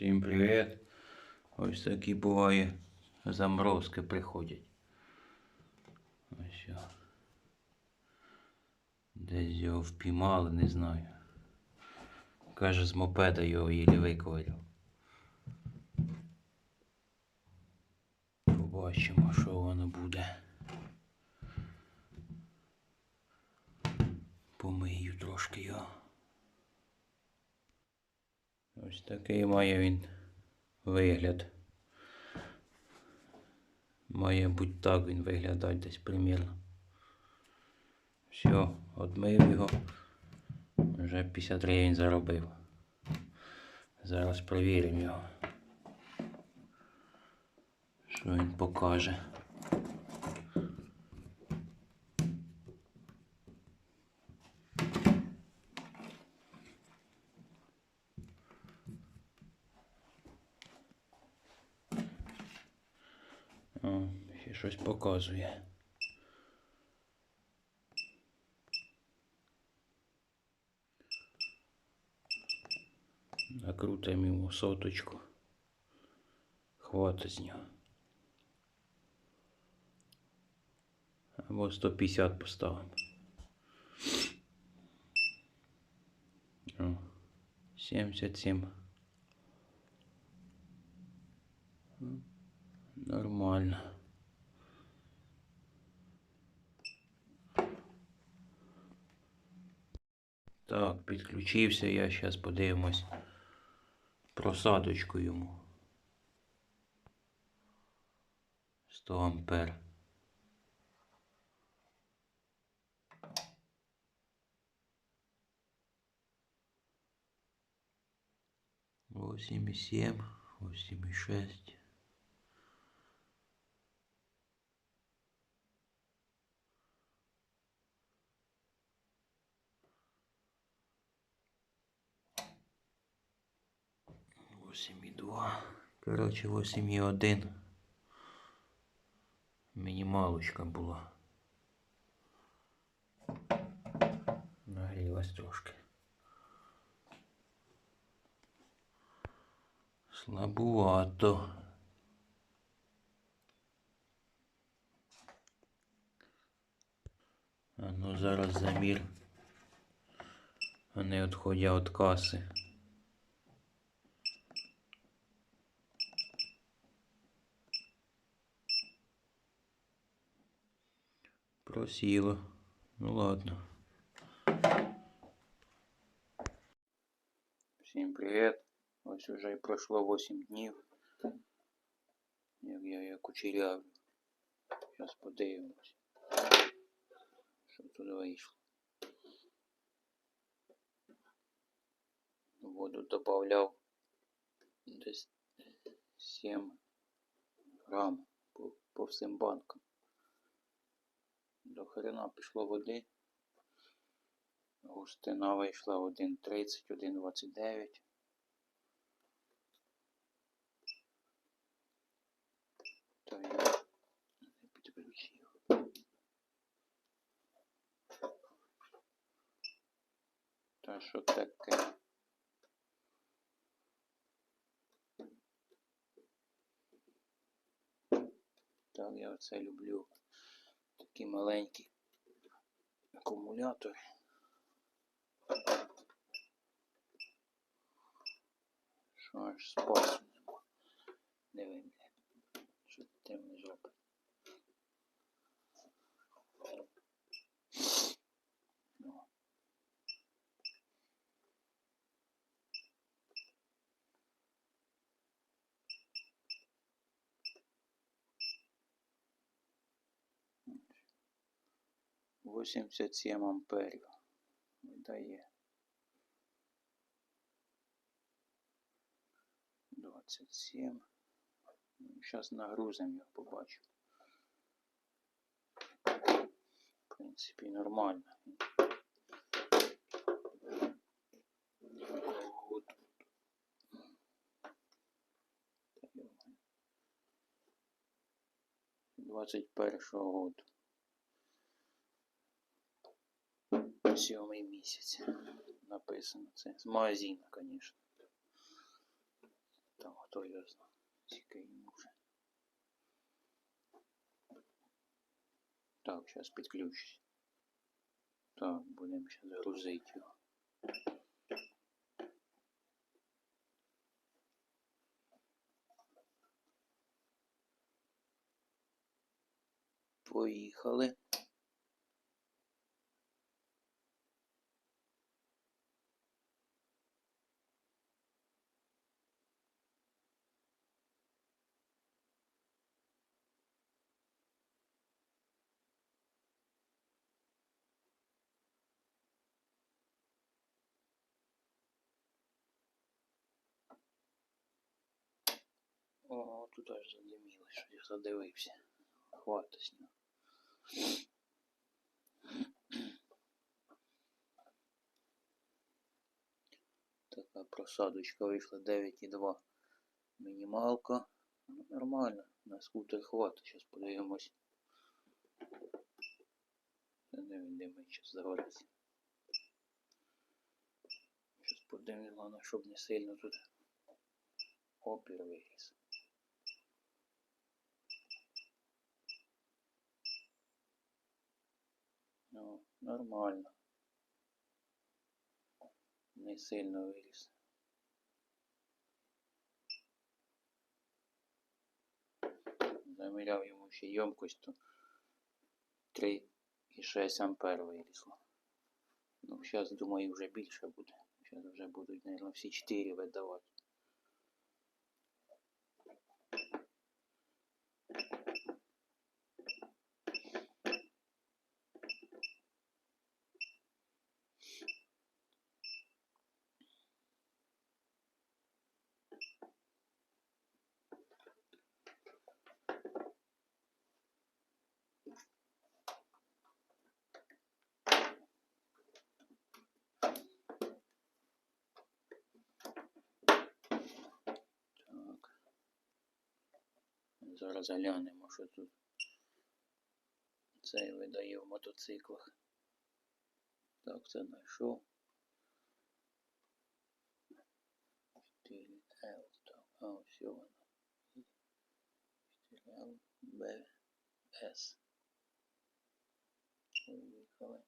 Всім привіт. Ось такі буває заморозки приходять. Ось. що. Десь його впіймали, не знаю. Каже, з мопеда його їлі виковиряв. Побачимо, що воно буде. Помию трошки його. Ось такий має він вигляд. Має бути так він виглядати десь примірно. Все, одмив його. Вже 50 гривень заробив. Зараз перевіримо його. Що він покаже. Показує. Накрутимо йому соточку. Хватить з нього. Або 150 поставимо. О, 77. М, Нормально. Так, підключився я. Зараз подивимось просадочку йому. 100 ампер. Восемь и семь, восемь и шесть. Восемь и один. Мінімалочка була. Нагрілась трошки. Слабувато. А ну зараз замір. А не відходя від каси. Просіло. Ну ладно. Всім привіт. Ось уже і пройшло 8 днів. Як я як кучерявлю. Зараз подивимось. Що тут вийшло. Воду додавав десь 7 грам по, по всім банкам. До хрена пішло води. Густина вийшла 1,30, 1,29. Та я не підключив. Та що таке? Так, я оце люблю. Такі маленькі акумулятори. Що аж спасу нема. Диви, 87 амперів видає 27. Зараз нагрузим його побачу. В принципі, нормально. Двадцять першого року. Сьомий місяць написано. Це з магазину, звісно. хто його знає. Йому вже. Так, зараз підключусь. Так, будемо зараз грузити його. Поїхали. О, тут аж задиміло, що я задивився. Хватить нього. Така просадочка вийшла 9,2 мінімалка. Ну, нормально, на скутер хватить, зараз подивимось. Та не він димить, зараз загориться. Зараз подивимось, щоб не сильно тут опір виріс. Нормально. Не сильно виріс. Заміряв йому ще ємкость, то 3,6 ампер вирісло. Ну, зараз, думаю, вже більше буде. Зараз вже будуть, мабуть, всі 4 видавати. Так. Зараз глянемо, що тут цей видає в мотоциклах. Так, це знайшов. 4L, так, а ось воно. 4L, BS. Поїхали.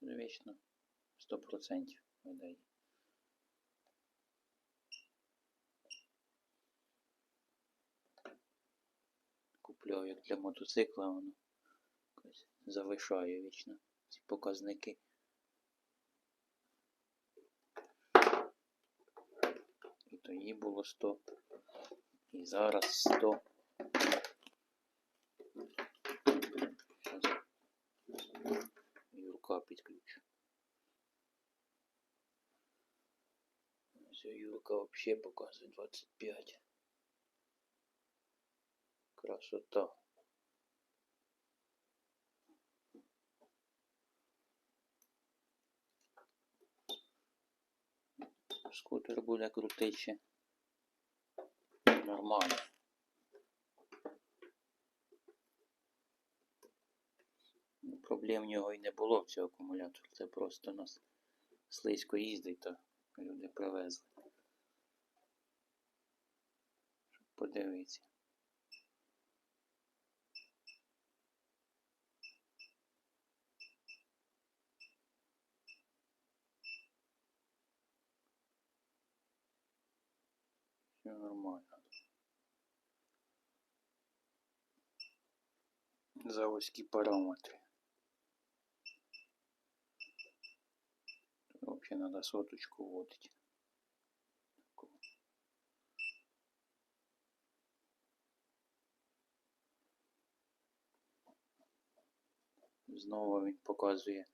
Тут вічно 100% видає. Купляв як для мотоцикла, воно якось завишає вічно ці показники. І тоді було 100. І зараз 100. Щас Юрка підключу. Ось Юрка взагалі показує 25. Красота. Скутер буде крутий ще. Нормально. Проблем в нього і не було в цього акумулятора. Це просто у нас слизько їздить, то люди привезли. Щоб подивитися. Все нормально. Заводські параметри. Вообще надо соточку вводить. Знову він показує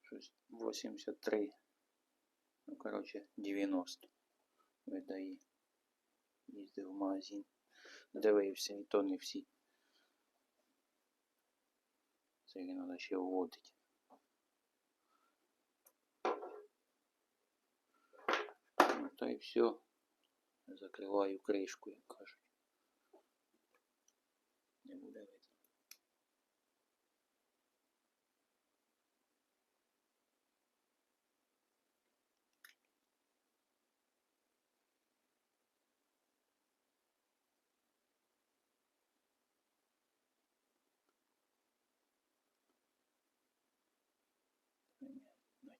щось 83. Ну, коротше, 90 видає. Їздив в магазин. Дивився, і то не всі. Це їх треба ще вводити. Ну та і все. Закриваю кришку, як кажуть. Не буде видно.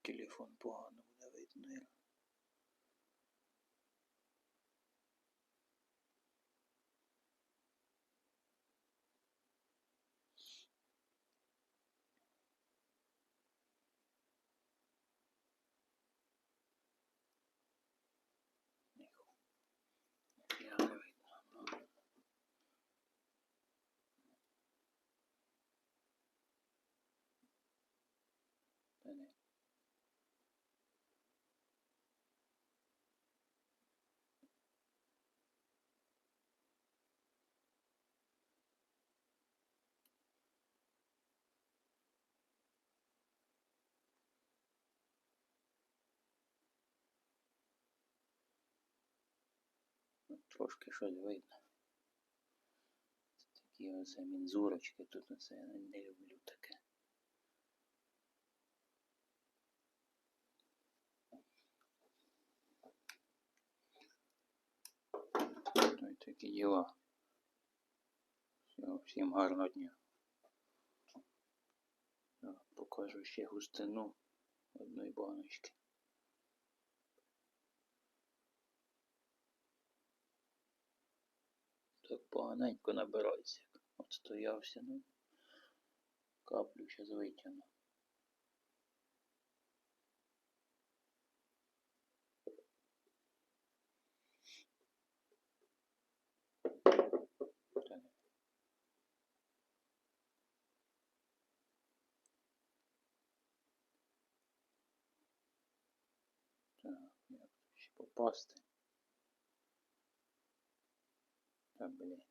Телефон погано буде видно. я- Ніху. Я не видно. ну. Та ні. Ну, Трошки щось видно. Це такі оце мінзурочки тут оце я не люблю таке. Ну і такі діла. Всього, всім гарного дня. Покажу ще густину одної баночки. Так поганенько набирається. От стоявся, ну. Каплю зараз витягну. Попасти? Та блін.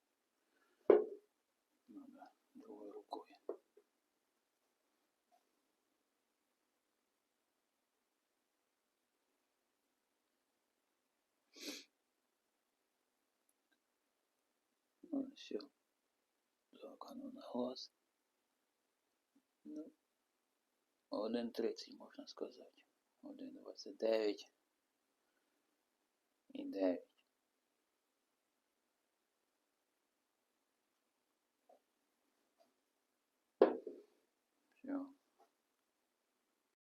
Ну, все. Так, а ну на глаз. Ну, 1.30 можна сказати. 1.29 і 9.